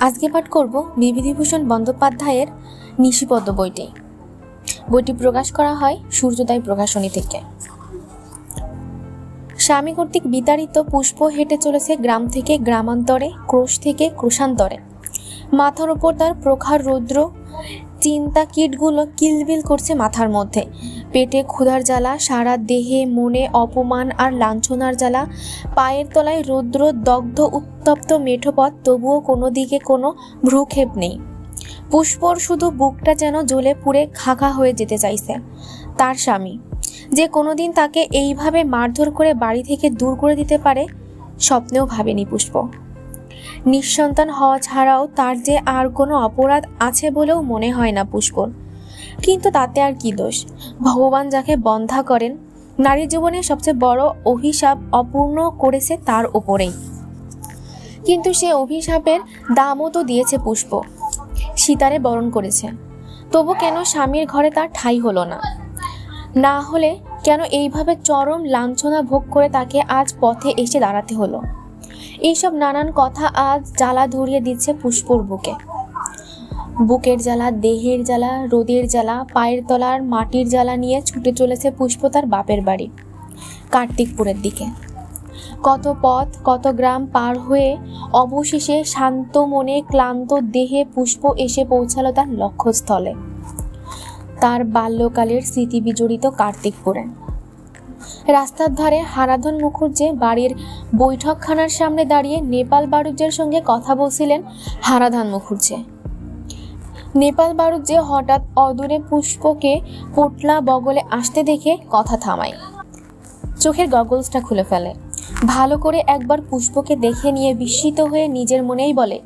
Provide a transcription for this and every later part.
আজকে পাঠ করব বিভূতিভূষণ বন্দ্যোপাধ্যায়ের নিশিপদ্ম বইটি। বইটি প্রকাশ করা হয় সূর্যোদয় প্রকাশনী থেকে। স্বামী কর্তৃক বিতাড়িত পুষ্প হেঁটে চলেছে গ্রাম থেকে গ্রামান্তরে, ক্রোশ থেকে ক্রোশান্তরে। মাথার ওপর তার প্রখার রৌদ্র চিন্তা কীটগুলো কিলবিল করছে মাথার মধ্যে। পেটে ক্ষুধার জ্বালা, সারা দেহে মনে অপমান আর লাঞ্ছনার জ্বালা, পায়ের তলায় রৌদ্র দগ্ধ উত্তপ্ত মেঠোপথ, তবুও কোনো দিকে কোনো ভ্রুক্ষেপ নেই। পুষ্পর শুধু বুকটা যেন জ্বলে পুড়ে খাখা হয়ে যেতে চাইছে। তার স্বামী, যে কোনোদিন তাকে এইভাবে মারধর করে বাড়ি থেকে দূর করে দিতে পারে, স্বপ্নেও ভাবেনি পুষ্প। নিঃসন্তান হওয়া ছাড়াও তার যে আর কোনো অপরাধ আছে বলেও মনে হয় না পুষ্পর কিন্তু তাতে আর কি দোষ? ভগবান যাকে বন্ধা করেন, নারী জীবনের সবচেয়ে বড় অভিশাপ অপূর্ণ করেছে তার ওপরেই কিন্তু সে অভিশাপের দামও তো দিয়েছে পুষ্প। সীতারে বরণ করেছে। তবু কেন স্বামীর ঘরে তার ঠাঁই হলো না? না হলে কেন এইভাবে চরম লাঞ্ছনা ভোগ করে তাকে আজ পথে এসে দাঁড়াতে হলো? এইসব নানান কথা আজ জ্বালা ধরিয়ে দিচ্ছে পুষ্পর বুকে। বুকের জ্বালা, দেহের জ্বালা, রোদের জ্বালা, পায়ের তলার মাটির জ্বালা নিয়ে ছুটে চলেছে পুষ্প তার বাপের বাড়ি, কার্তিকপুরের দিকে। কত পথ, কত গ্রাম পার হয়ে অবশেষে শান্ত মনে ক্লান্ত দেহে পুষ্প এসে পৌঁছালো তার লক্ষ্যস্থলে। তার বাল্যকালের স্মৃতি বিজড়িত কার্তিকপুরে। রাস্তার ধারে হারাধন মুখুজ্জে বাড়ির বৈঠকখানার সামনে দাঁড়িয়ে নেপাল বাড়ুজ্যের সঙ্গে কথা বলছিলেন হারাধন মুখুজ্জে। নেপাল বাড়ুজ্জে হঠাৎ অদূরে পুষ্পকে পোটলা বগলে আসতে দেখে কথা থামায়। চোখের গগলসটা খুলে ফেলে। ভালো করে একবার পুষ্পকে দেখে নিয়ে বিস্মিত হয়ে নিজের মনেই বলে,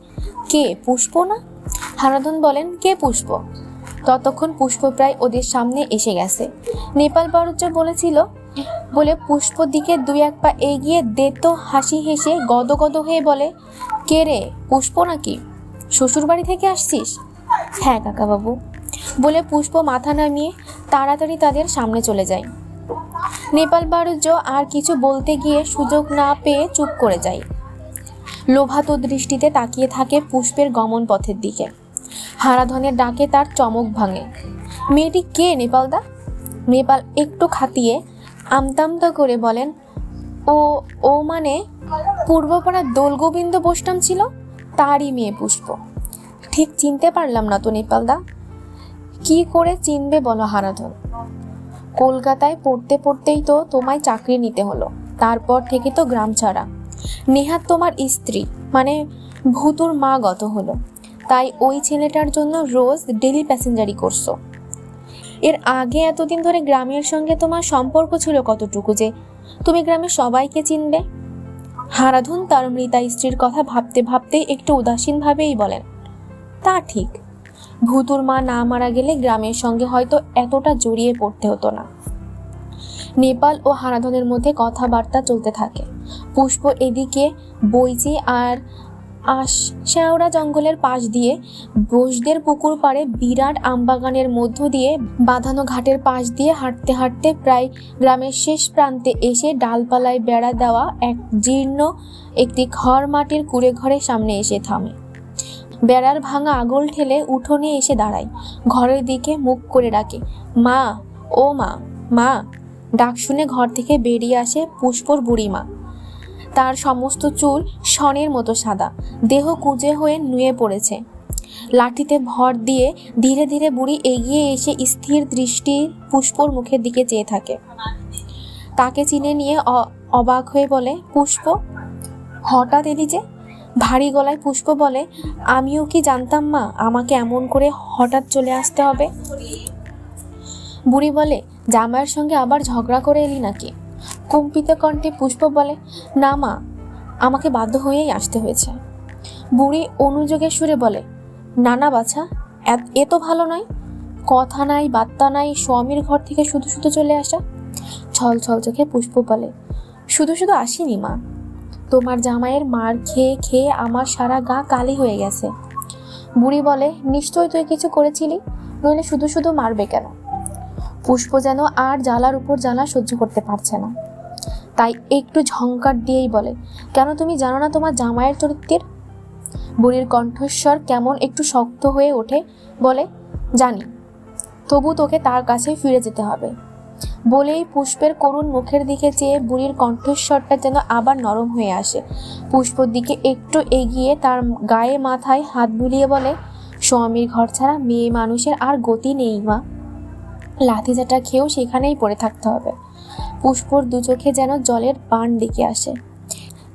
কে, পুষ্প না? হারাধন বলেন, কে পুষ্প? ততক্ষণ পুষ্প প্রায় ওদের সামনে এসে গেছে। নেপাল বাড়ুজ্য বলেছিল বলে পুষ্প দিকে দুই এক পা এগিয়ে দেতো হাসি হেসে গদগদ হয়ে বলে, কে রে, পুষ্প নাকি? শ্বশুর বাড়ি থেকে আসছিস? হ্যাঁ কাকাবাবু। বলে পুষ্প মাথা নামিয়ে তাড়াতাড়ি তাদের সামনে চলে যায়। নেপাল বাণিজ্য আর কিছু বলতে গিয়ে সুযোগ না পেয়ে চুপ করে যায়। লোভাত দৃষ্টিতে তাকিয়ে থাকে পুষ্পের গমন পথের দিকে। হারাধনের ডাকে তার চমক ভাঙে। মেয়েটি কে, নেপালদা? নেপাল একটু খাতিয়ে আমতামতা করে বলেন, ও ও মানে পূর্বপাড়া দোলগোবিন্দ বোসটাম ছিল, তারই মেয়ে পুষ্প। ঠিক চিনতে পারলাম না তো নেপালদা। কি করে চিনবে বলো হারাধন? কলকাতায় পড়তে পড়তেই তো তোমায় চাকরি নিতে হলো, তারপর থেকে তো গ্রাম ছাড়া। নেহাত তোমার স্ত্রী মানে ভূতুর মা গত হলো। তাই ওই ছেলেটার জন্য রোজ ডেলি প্যাসেঞ্জারি করছ। এর আগে এতদিন ধরে গ্রামের সঙ্গে তোমার সম্পর্ক ছিল কতটুকু যে তুমি গ্রামের সবাইকে চিনবে? হারাধুন তার মৃতা স্ত্রীর কথা ভাবতে ভাবতে একটু উদাসীনভাবেই বলেন, তা ঠিক। ভূতুর মা না মারা গেলে গ্রামের সঙ্গে হয়তো এতটা জড়িয়ে পড়তে হতো না। নেপাল ও হারাধনের মধ্যে কথাবার্তা চলতে থাকে। পুষ্প এদিকে বইচি আর আশ শেওড়া জঙ্গলের পাশ দিয়ে বসদের পুকুর পাড়ে বিরাট আমবাগানের মধ্য দিয়ে বাঁধানো ঘাটের পাশ দিয়ে হাঁটতে হাঁটতে প্রায় গ্রামের শেষ প্রান্তে এসে ডালপালায় বেড়া দেওয়া এক জীর্ণ একটি ঘর মাটির কুড়ে ঘরের সামনে এসে থামে। বেড়ার ভাঙা আগল ঠেলে উঠোনে এসে দাঁড়ায়। ঘরের দিকে মুখ করে ডাকে, মা, ও মা মা। ডাক শুনে ঘর থেকে বেরিয়ে আসে পুষ্পর বুড়ি মা তার সমস্ত চুল শনের মতো সাদা। দেহ কুজে হয়ে নুয়ে পড়েছে। লাঠিতে ভর দিয়ে ধীরে ধীরে বুড়ি এগিয়ে এসে স্থির দৃষ্টি পুষ্পর মুখের দিকে চেয়ে থাকে। তাকে চিনে নিয়ে অবাক হয়ে বলে, পুষ্প, হঠাৎ এলি যে? ভারী গলায় পুষ্প বলে, আমিও কি জানতাম মা, আমাকে এমন করে হঠাৎ চলে আসতে হবে? বুড়ি বলে, জামাইয়ের সঙ্গে আবার ঝগড়া করে এলি নাকি? কম্পিত কণ্ঠে পুষ্প বলে, না মা, আমাকে বাধ্য হয়েই আসতে হয়েছে। বুড়ি অনুযোগের সুরে বলে না না বাছা এ তো ভালো নয়। কথা নাই, বার্তা নাই, স্বামীর ঘর থেকে শুধু শুধু চলে আসা। ছল ছল চোখে পুষ্প বলে, শুধু শুধু আসিনি মা। তোমার জামাইয়ের মার খেয়ে খেয়ে আমার সারা গা কালি হয়ে গেছে। বুড়ি বলে নিশ্চয়ই তুই কিছু করেছিলি? নইলে শুধু শুধু মারবে কেন? পুষ্প যেন আর জ্বালার উপর জ্বালা সহ্য করতে পারছে না। তাই একটু ঝংকার দিয়েই বলে, কেন তুমি জানো না তোমার জামাইয়ের চরিত্রের? বুড়ির কণ্ঠস্বর কেমন একটু শক্ত হয়ে ওঠে, বলে, জানি, তবু তোকে তার কাছে ফিরে যেতে হবে বলেই পুষ্পের করুণ মুখের দিকে চেয়ে বুড়ির কণ্ঠস্বরটা যেন আবার নরম হয়ে আসে। পুষ্পর দিকে একটু এগিয়ে তার গায়ে মাথায় হাত বুলিয়ে বলে, স্বামীর ঘর ছাড়া মেয়ে মানুষের আর গতি নেই মা। লাঠিজাটা খেয়েও সেখানেই পড়ে থাকতে হবে। পুষ্পর দু চোখে যেন জলের পান ডেকে আসে।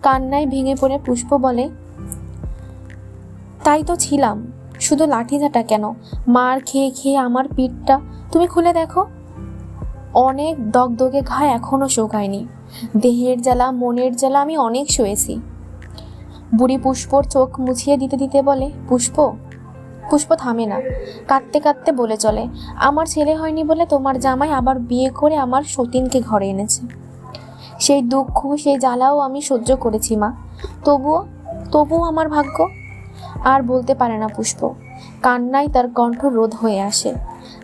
কান্নায় ভেঙে পড়ে পুষ্প বলে, তাই তো ছিলাম, শুধু লাঠিঝাটা কেন? মার খেয়ে খেয়ে আমার পিঠটা তুমি খুলে দেখো। অনেক দগদগে ঘা এখনও শোকায়নি। দেহের জ্বালা, মনের জ্বালা আমি অনেক শুয়েছি। বুড়ি পুষ্পর চোখ মুছিয়ে দিতে দিতে বলে, পুষ্প পুষ্প থামে না। কাঁদতে কাঁদতে বলে চলে, আমার ছেলে হয়নি বলে তোমার জামাই আবার বিয়ে করে আমার সতীনকে ঘরে এনেছে। সেই দুঃখ, সেই জ্বালাও আমি সহ্য করেছি মা। তবুও তবুও আমার ভাগ্য? আর বলতে পারে না পুষ্প। কান্নায় তার কণ্ঠ রোধ হয়ে আসে।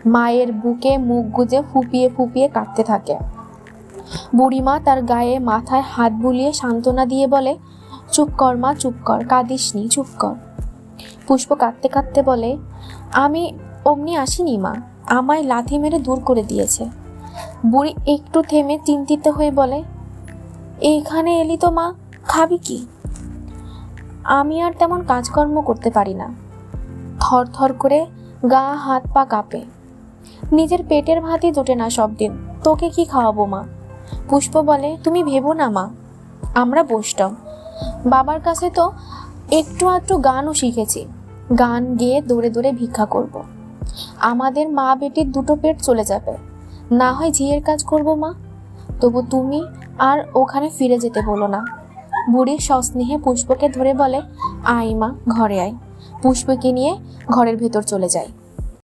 মায়ের বুকে মুখ গুজে ফুপিয়ে ফুপিয়ে কাঁদতে থাকে। বুড়িমা তার গায়ে মাথায় হাত বুলিয়ে সান্ত্বনা দিয়ে বলে, চুপ কর মা, চুপ কর কাঁদিস নি চুপ কর। পুষ্প কাঁদতে কাঁদতে বলে, আমি অমনি আসিনি, মা। আমায় লাথি মেরে দূর করে দিয়েছে। বুড়ি একটু থেমে চিন্তিত হয়ে বলে, এইখানে এলি তো, মা, খাবি কি? আমি আর তেমন কাজকর্ম করতে পারি না। থর থর করে গা, হাত, পা কাঁপে। নিজের পেটের ভাতই জোটে না সব দিন তোকে কি খাওয়াবো, মা? পুষ্প বলে, তুমি ভেবো না, মা। আমরা বসতাম বাবার কাছে তো একটু আধটু গানও শিখেছি। গান গেয়ে দৌড়ে দৌড়ে ভিক্ষা করব। আমাদের মা বেটির দুটো পেট চলে যাবে। না হয় ঝিয়ের কাজ করব মা। তবু তুমি আর ওখানে ফিরে যেতে বলো না। বুড়ি সস্নেহে পুষ্পকে ধরে বলে, আয় মা, ঘরে আয়। পুষ্পকে নিয়ে ঘরের ভেতর চলে যায়